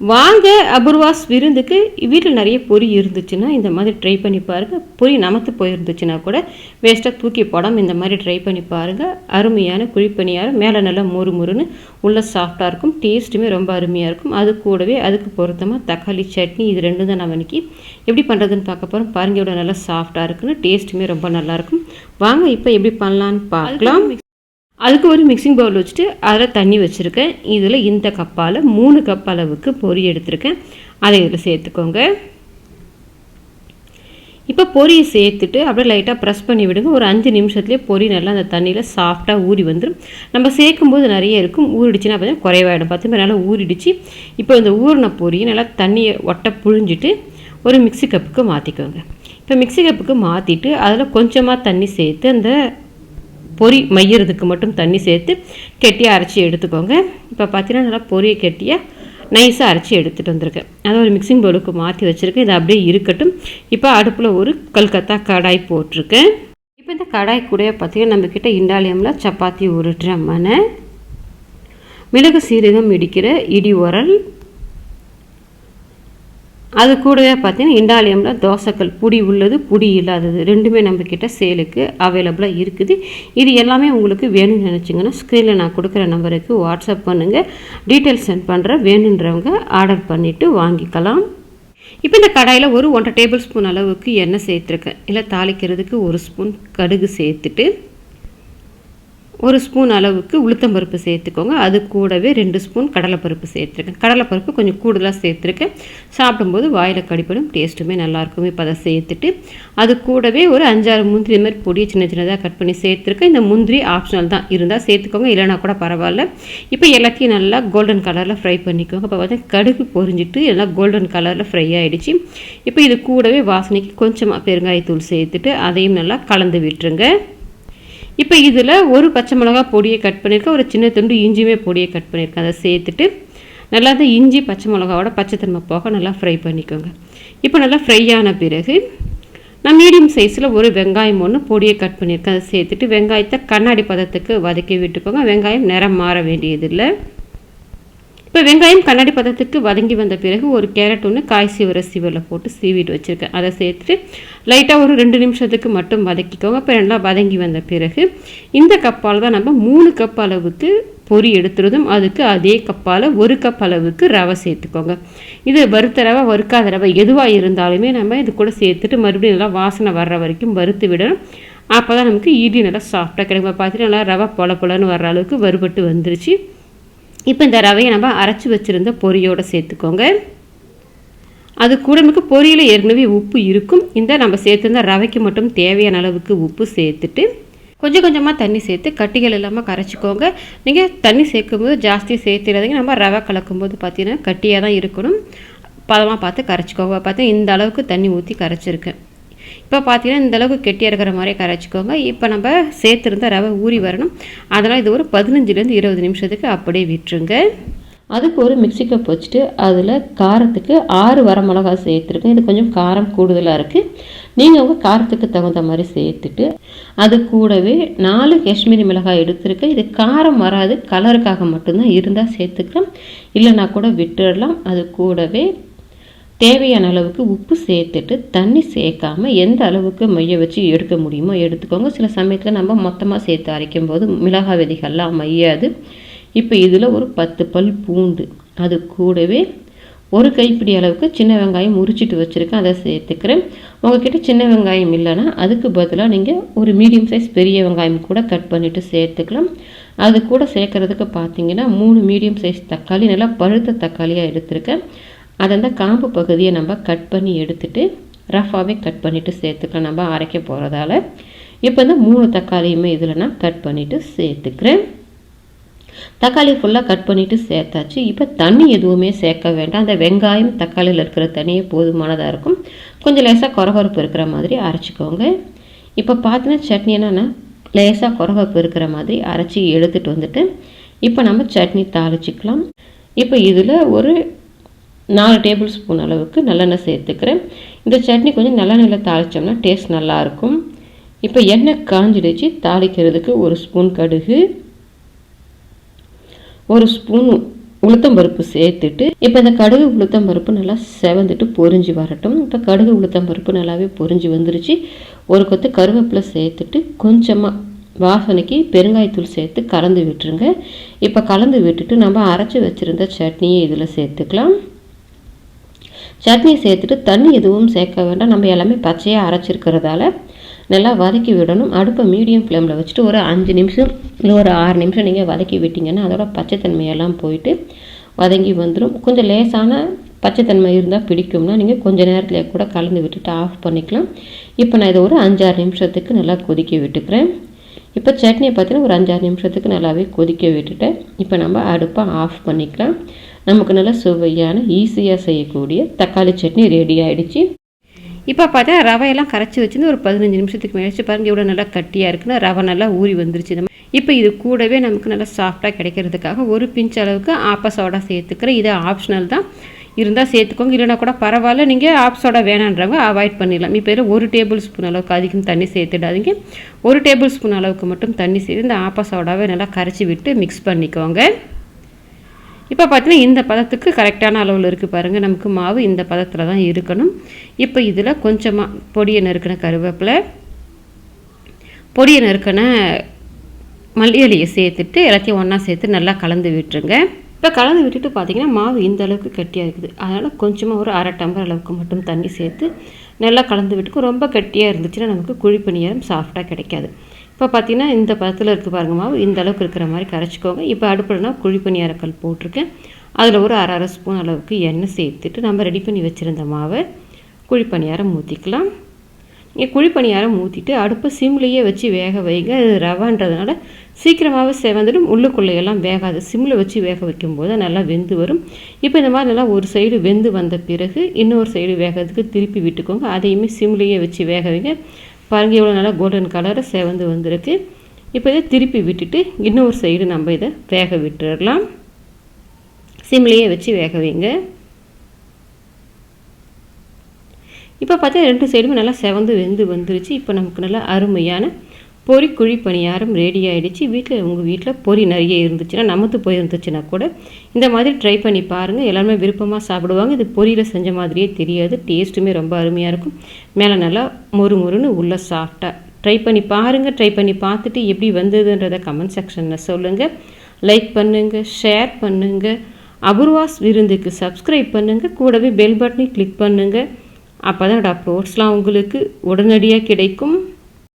வாங்க அபூர்வாஸ் விருந்துக்கு வீட்டில் நிறைய பொரி இருந்துச்சுன்னா இந்த மாதிரி ட்ரை பண்ணி பாருங்கள் பொரி நமத்து போயிருந்துச்சுன்னா கூட வேஸ்ட்டாக தூக்கி போடாமல் இந்த மாதிரி ட்ரை பண்ணி பாருங்கள் அருமையான குழிப்பணியாரம் மேலே நல்லா மொறு முறுன்னு உள்ள சாஃப்டாக இருக்கும். டேஸ்ட்டுமே ரொம்ப அருமையாக இருக்கும். அது கூடவே அதுக்கு பொருத்தமாக தக்காளி சட்னி இது ரெண்டும் தான் நான் இன்னைக்கு எப்படி பண்ணுறதுன்னு பார்க்க போகிறோம் பாருங்க இவ்வளோ நல்லா சாஃப்டாக இருக்குன்னு. டேஸ்ட்டுமே ரொம்ப நல்லாயிருக்கும் வாங்க இப்போ எப்படி பண்ணலான்னு பார்க்கலாம். அதுக்கு ஒரு மிக்சிங் பவுல் வச்சுட்டு அதில் தண்ணி வச்சுருக்கேன். இதில் இந்த கப்பால் மூணு கப் அளவுக்கு பொரி எடுத்திருக்கேன். அதை இதில் சேர்த்துக்கோங்க. இப்போ பொரியை சேர்த்துட்டு அப்படியே லைட்டாக ப்ரெஸ் பண்ணி விடுங்க. ஒரு அஞ்சு நிமிஷத்துலேயே பொரி நல்லா அந்த தண்ணியில் சாஃப்டாக ஊறி வந்துடும் நம்ம சேர்க்கும்போது நிறைய இருக்கும். ஊறிடுச்சுன்னா பார்த்தீங்கன்னா குறைவாயிடும். பார்த்து மாதிரி நல்லா ஊறிடுச்சு. இப்போ இந்த ஊறின பொரியை நல்லா தண்ணியை ஒட்ட புழிஞ்சிட்டு ஒரு மிக்சி கப்புக்கு மாற்றிக்கோங்க இப்போ மிக்சி கப்புக்கு மாற்றிட்டு அதில் கொஞ்சமாக தண்ணி சேர்த்து அந்த பொரி மையறதுக்கு மட்டும் தண்ணி சேர்த்து கெட்டியாக அரைச்சி எடுத்துக்கோங்க. இப்போ பார்த்தீங்கன்னா நல்லா பொரியை கெட்டியாக நைஸாக அரைச்சி எடுத்துகிட்டு வந்திருக்கேன். அதை ஒரு மிக்சிங் பவுலுக்கு மாற்றி வச்சுருக்கேன். இது அப்படியே இருக்கட்டும். இப்போ அடுப்பில் ஒரு கல்கத்தா கடாய் போட்டிருக்கேன். இப்போ இந்த கடாய் கூட பார்த்தீங்கன்னா நம்மக்கிட்ட இண்டாலியமில் சப்பாத்தி உருட்டுற மனை மிளகு சீரகம் இடிக்கிற இடி உரல் அது கூடவே பார்த்தீங்கன்னா இண்டாலியமில் தோசைக்கல் புடி உள்ளது புடி இல்லாதது. ரெண்டுமே நம்மக்கிட்ட சேலுக்கு அவைலபிளாக இருக்குது. இது எல்லாமே உங்களுக்கு வேணும்னு நினச்சிங்கன்னா ஸ்க்ரீனில் நான் கொடுக்குற நம்பருக்கு வாட்ஸ்அப் பண்ணுங்கள் டீட்டெயில்ஸ் சென்ட் பண்ணுறேன் வேணுன்றவங்க ஆர்டர் பண்ணிவிட்டு வாங்கிக்கலாம். இப்போ இந்த கடாயில் ஒரு ஒன்றரை டேபிள் ஸ்பூன் அளவுக்கு எண்ணெய் சேர்த்துருக்கேன். இல்லை தாளிக்கிறதுக்கு ஒரு ஸ்பூன் கடுகு சேர்த்துட்டு ஒரு ஸ்பூன் அளவுக்கு உளுத்தம்பருப்பு சேர்த்துக்கோங்க. அது கூடவே ரெண்டு ஸ்பூன் கடலைப்பருப்பு சேர்த்துருக்கேன். கடலைப்பருப்பு கொஞ்சம் கூடுதலாக சேர்த்துருக்கேன். சாப்பிடும்போது வாயில் கடிப்படும் டேஸ்ட்டுமே நல்லாயிருக்கும். இப்போ அதை சேர்த்துட்டு அது கூடவே ஒரு அஞ்சாறு முந்திரி மாதிரி பொடியை சின்ன சின்னதாக கட் பண்ணி சேர்த்துருக்கேன். இந்த முந்திரி ஆப்ஷனல் தான். இருந்தால் சேர்த்துக்கோங்க இல்லைனா கூட பரவாயில்ல. இப்போ எல்லாத்தையும் நல்லா கோல்டன் கலரில் ஃப்ரை பண்ணிக்கோங்க. இப்போ பார்த்தா கடுகு பொரிஞ்சிட்டு எல்லாம் கோல்டன் கலரில் ஃப்ரை ஆகிடுச்சு இப்போ இது கூடவே வாசனைக்கு கொஞ்சமாக பெருங்காயத்தூள் சேர்த்துட்டு அதையும் நல்லா கலந்து விட்டுருங்க. இப்போ இதில் ஒரு பச்சை மிளகா பொடியை கட் பண்ணியிருக்கேன். ஒரு சின்ன துண்டு இஞ்சியுமே பொடியை கட் பண்ணியிருக்கேன். அதை சேர்த்துட்டு நல்லா அந்த இஞ்சி பச்சை மிளகாவோட பச்சைத்தன்மை போக நல்லா ஃப்ரை பண்ணிக்கோங்க. இப்போ நல்லா ஃப்ரை ஆன பிறகு நான் மீடியம் சைஸில் ஒரு வெங்காயம் ஒன்று பொடியை கட் பண்ணியிருக்கேன். அதை சேர்த்துட்டு வெங்காயத்தை கண்ணாடி பதத்துக்கு வதக்கி விட்டுக்கோங்க. வெங்காயம் நிறம் மாற வேண்டியதில்லை. இப்போ வெங்காயம் கண்ணாடி பதத்துக்கு வதங்கி வந்த பிறகு ஒரு கேரட் ஒன்று காய் சீவர சீவரில் போட்டு சீவிட்டு வச்சுருக்கேன். அதை சேர்த்துட்டு லைட்டாக ஒரு ரெண்டு நிமிஷத்துக்கு மட்டும் வதக்கிக்கோங்க. இப்போ நல்லா வதங்கி வந்த பிறகு இந்த கப்பால் தான் நம்ம மூணு கப் அளவுக்கு பொரி எடுத்துறதும் அதுக்கு அதே கப்பால் ஒரு கப் அளவுக்கு ரவை சேர்த்துக்கோங்க. இது வறுத்த ரவை வறுக்காத ரவை எதுவாக இருந்தாலுமே நம்ம இது கூட சேர்த்துட்டு மறுபடியும் நல்லா வாசனை வர்ற வரைக்கும் வறுத்து விடணும். அப்போ தான் நமக்கு இடி நல்லா சாஃப்டாக கிடைக்கும். பார்த்துட்டு நல்லா ரவை பொல பொலன்னு வர்ற அளவுக்கு வறுபட்டு வந்துருச்சு. இப்போ இந்த ரவையை நம்ம அரைச்சி வச்சுருந்த பொரியோடு சேர்த்துக்கோங்க. அது கூடமுக்கு பொரியில் ஏற்கனவே உப்பு இருக்கும். இந்த நம்ம சேர்த்துருந்த ரவைக்கு மட்டும் தேவையான அளவுக்கு உப்பு சேர்த்துட்டு கொஞ்சம் கொஞ்சமாக தண்ணி சேர்த்து கட்டிகள் இல்லாமல் கரைச்சிக்கோங்க. நீங்கள் தண்ணி சேர்க்கும்போது ஜாஸ்தியாக சேர்த்துடாதீங்க. நம்ம ரவை கலக்கும்போது பார்த்தீங்கன்னா கட்டியாக தான் இருக்கணும். பதமாக பார்த்து கரைச்சிக்கோங்க. பார்த்து இந்த அளவுக்கு தண்ணி ஊற்றி கரைச்சிருக்கேன். இப்போ பார்த்தீங்கன்னா இந்தளவுக்கு கெட்டியாக இருக்கிற மாதிரி கரைச்சிக்கோங்க இப்போ நம்ம சேர்த்துருந்த ரவை ஊறி வரணும். அதனால் இது ஒரு பதினஞ்சுலேருந்து இருபது நிமிஷத்துக்கு அப்படியே விட்டுருங்க. அதுக்கு ஒரு மிக்சி கப் வச்சுட்டு அதில் காரத்துக்கு ஆறு வர மிளகா சேர்த்துருக்கேன். இது கொஞ்சம் காரம் கூடுதலாக இருக்குது நீங்கள் உங்கள் காரத்துக்கு தகுந்த மாதிரி சேர்த்துட்டு அது கூடவே நாலு காஷ்மீரி மிளகாய் எடுத்துருக்கேன். இது காரம் வராது. கலருக்காக மட்டும்தான் இருந்தால் சேர்த்துக்கலாம். இல்லைனா கூட விட்டுடலாம் அது கூடவே தேவையான அளவுக்கு உப்பு சேர்த்துட்டு தண்ணி சேர்க்காம எந்த அளவுக்கு மைய வச்சு எடுக்க முடியுமோ எடுத்துக்கோங்க. சில சமயத்தில் நம்ம மொத்தமாக சேர்த்து அரைக்கும் போது மிளகாய் விதிகள்லாம் மையாது இப்போ இதில் ஒரு பத்து பல் பூண்டு. அது கூடவே ஒரு கைப்பிடி அளவுக்கு சின்ன வெங்காயம் உரிச்சிட்டு வச்சுருக்கேன். அதை சேர்த்துக்கிறேன். உங்ககிட்ட சின்ன வெங்காயம் இல்லைன்னா அதுக்கு பதிலாக நீங்கள் ஒரு மீடியம் சைஸ் பெரிய வெங்காயம் கூட கட் பண்ணிவிட்டு சேர்த்துக்கலாம். அது கூட சேர்க்குறதுக்கு பார்த்தீங்கன்னா மூணு மீடியம் சைஸ் தக்காளி நல்லா பழுத்த தக்காளியாக எடுத்திருக்கேன். அதை அந்த காம்பு பகுதியை நம்ம கட் பண்ணி எடுத்துட்டு ரஃபாகவே கட் பண்ணிவிட்டு சேர்த்துக்கலாம். நம்ம அரைக்க போகிறதால இப்போ இந்த மூணு தக்காளியுமே இதில் நான் கட் பண்ணிவிட்டு சேர்த்துக்கிறேன். தக்காளி ஃபுல்லாக கட் பண்ணிவிட்டு சேர்த்தாச்சு. இப்போ தண்ணி எதுவுமே சேர்க்க வேண்டாம். அந்த வெங்காயம் தக்காளியில் இருக்கிற தண்ணியே போதுமானதாக இருக்கும். கொஞ்சம் லேசாக குறகுறப்பு இருக்கிற மாதிரி அரைச்சிக்கோங்க. இப்போ பார்த்தீங்கன்னா சட்னி என்னென்னா லேசாக குறகுறப்பு இருக்கிற மாதிரி அரைச்சி எடுத்துகிட்டு வந்துட்டு இப்போ நம்ம சட்னி தாளிச்சிக்கலாம். இப்போ இதில் ஒரு நாலு டேபிள் ஸ்பூன் அளவுக்கு நல்லெண்ணெய் சேர்த்துக்கிறேன். இந்த சட்னி கொஞ்சம் நல்லெண்ணெயில் தாளித்தோம்னா டேஸ்ட் நல்லாயிருக்கும் இப்போ எண்ணெய் காஞ்சிடுச்சு தாளிக்கிறதுக்கு ஒரு ஸ்பூன் கடுகு ஒரு ஸ்பூன் உளுத்தம்பருப்பு சேர்த்துட்டு இப்போ இந்த கடுகு உளுத்தம் பருப்பு நல்லா செவந்துட்டு பொரிஞ்சு வரட்டும். இப்போ கடுகு உளுத்தம் பருப்பு நல்லாவே பொரிஞ்சு வந்துருச்சு. ஒரு கொத்து கருவேப்பிலை சேர்த்துட்டு கொஞ்சமாக வாசனைக்கு பெருங்காயத்தூள் சேர்த்து கலந்து விட்டுருங்க. இப்போ கலந்து விட்டுட்டு நம்ம அரைச்சி வச்சுருந்த சட்னியை இதில் சேர்த்துக்கலாம். சட்னி சேர்த்துட்டு தண்ணி எதுவும் சேர்க்க வேண்டாம். நம்ம எல்லாமே பச்சையாக அரைச்சிருக்கிறதால நல்லா வதக்கி விடணும். அடுப்பை மீடியம் ஃப்ளேமில் வச்சுட்டு ஒரு அஞ்சு நிமிஷம் இல்லை ஒரு ஆறு நிமிஷம் நீங்கள் வதக்கி விட்டிங்கன்னா அதோட பச்சைத்தன்மையெல்லாம் போயிட்டு வதங்கி வந்துடும் கொஞ்சம் லேசான பச்சைத்தன்மை இருந்தால் பிடிக்கும்னா நீங்கள் கொஞ்சம் நேரத்தில் கூட கலந்து விட்டுட்டு ஆஃப் பண்ணிக்கலாம். இப்போ நான் இதை ஒரு அஞ்சாறு நிமிஷத்துக்கு நல்லா கொதிக்க விட்டுக்கிறேன். இப்போ சட்னியை பார்த்தீங்கன்னா ஒரு அஞ்சாறு நிமிஷத்துக்கு நல்லாவே கொதிக்க விட்டுட்டேன். இப்போ நம்ம அடுப்பை ஆஃப் பண்ணிக்கலாம். நமக்கு நல்லா சுவையான ஈஸியாக செய்யக்கூடிய தக்காளி சட்னி ரெடி ஆகிடுச்சு இப்போ பார்த்தா ரவையெல்லாம் கரைச்சி வச்சுருந்து ஒரு பதினஞ்சு நிமிஷத்துக்கு மேலே பாருங்கள் இவ்வளோ நல்லா கட்டியாக இருக்குன்னா ரவை நல்லா ஊறி வந்துருச்சு. நம்ம இப்போ இது கூடவே நமக்கு நல்லா சாஃப்டாக கிடைக்கிறதுக்காக ஒரு பிஞ்ச் அளவுக்கு ஆப்ப சோடா சேர்த்துக்கிறேன். இது ஆப்ஷனல் தான். இருந்தால் சேர்த்துக்கோங்க. இல்லைனா கூட பரவாயில்ல நீங்கள் ஆப் சோடா வேணான்றவங்க அவாய்ட் பண்ணிடலாம். இப்போ இதில் ஒரு டேபிள் ஸ்பூன் அளவுக்கு அதிகம் தண்ணி சேர்த்துடாதீங்க. ஒரு டேபிள் ஸ்பூன் அளவுக்கு மட்டும் தண்ணி சேர்த்து இந்த ஆப்பா சோடாவை நல்லா கரைச்சி விட்டு மிக்ஸ் பண்ணிக்கோங்க. இப்போ பார்த்தீங்கன்னா இந்த பதத்துக்கு கரெக்டான அளவில் இருக்குது பாருங்கள் நமக்கு மாவு இந்த பதத்தில் தான் இருக்கணும். இப்போ இதில் கொஞ்சமாக பொடியை நறுக்கின கருவேப்பிலை. பொடியை நறுக்கின மல்லியலையை சேர்த்துட்டு எல்லாத்தையும் ஒன்றா சேர்த்து நல்லா கலந்து விட்டுருங்க. இப்போ கலந்து விட்டுட்டு பார்த்தீங்கன்னா மாவு இந்த அளவுக்கு கட்டியாக இருக்குது. அதனால் கொஞ்சமாக ஒரு அரை டம்பர் அளவுக்கு மட்டும் தண்ணி சேர்த்து நல்லா கலந்து விட்டுக்கு. ரொம்ப கட்டியாக இருந்துச்சுன்னா நமக்கு குழி பணியாரம் சாஃப்டாக கிடைக்காது. இப்போ பார்த்தீங்கன்னா இந்த பதத்தில் இருக்குது பாருங்க மாவு. இந்த அளவுக்கு இருக்கிற மாதிரி கரைச்சிக்கோங்க. இப்போ அடுப்புலனா குழி பணியாரக்கல் போட்டிருக்கேன். அதில் ஒரு அரை அரை ஸ்பூன் அளவுக்கு எண்ணெய் சேர்த்துட்டு நம்ம ரெடி பண்ணி வச்சுருந்த மாவை குழி பணியாரம் ஊற்றிக்கலாம் நீங்கள் குழி பணியாரம் ஊற்றிட்டு அடுப்பை சிம்லேயே வச்சு வேக வைங்க. ரவான்றதுனால சீக்கிரமாகவே செவந்துடும். உள்ளுக்குள்ளையெல்லாம் வேகாது. சிம்மில் வச்சு வேக வைக்கும்போது நல்லா வெந்து வரும். இப்போ இந்த மாதிரி நல்லா ஒரு சைடு வெந்து வந்த பிறகு இன்னொரு சைடு வேகிறதுக்கு திருப்பி விட்டுக்கோங்க. அதையுமே சிம்லேயே வச்சு வேக வைங்க. பாருங்கள் இவ்வளோ நல்லா கோல்டன் கலர் செவந்து வந்திருக்கு. இப்போ இதை திருப்பி விட்டுட்டு இன்னொரு சைடு நம்ம இதை வேக விட்டுடலாம் சிம்லேயே வச்சு வேக வைங்க. இப்போ பார்த்தா ரெண்டு சைடுமே நல்லா செவந்து வெந்து வந்துருச்சு. இப்போ நமக்கு நல்லா அருமையான பொறி குழி பணியாரம் ரெடி ஆகிடுச்சு வீட்டில் உங்கள் வீட்டில் பொறி நிறைய இருந்துச்சுன்னா நமத்து போயிருந்துச்சுன்னா கூட இந்த மாதிரி ட்ரை பண்ணி பாருங்கள் எல்லாருமே விருப்பமாக சாப்பிடுவாங்க. இது பொரியில் செஞ்ச மாதிரியே தெரியாது. டேஸ்ட்டுமே ரொம்ப அருமையாக இருக்கும். மேலே நல்லா மொறு மொறுன்னு உள்ளே சாஃப்டாக ட்ரை பண்ணி பாருங்கள் ட்ரை பண்ணி பார்த்துட்டு எப்படி வந்ததுன்றதை கமெண்ட் செக்ஷனில் சொல்லுங்கள் லைக் பண்ணுங்கள் ஷேர் பண்ணுங்கள் அபூர்வாஸ் விருந்துக்கு சப்ஸ்கிரைப் பண்ணுங்கள் கூடவே பெல் பட்டனை கிளிக் பண்ணுங்கள் அப்போ தான் அப்லோட்ஸ்லாம் உங்களுக்கு உடனடியாக கிடைக்கும்.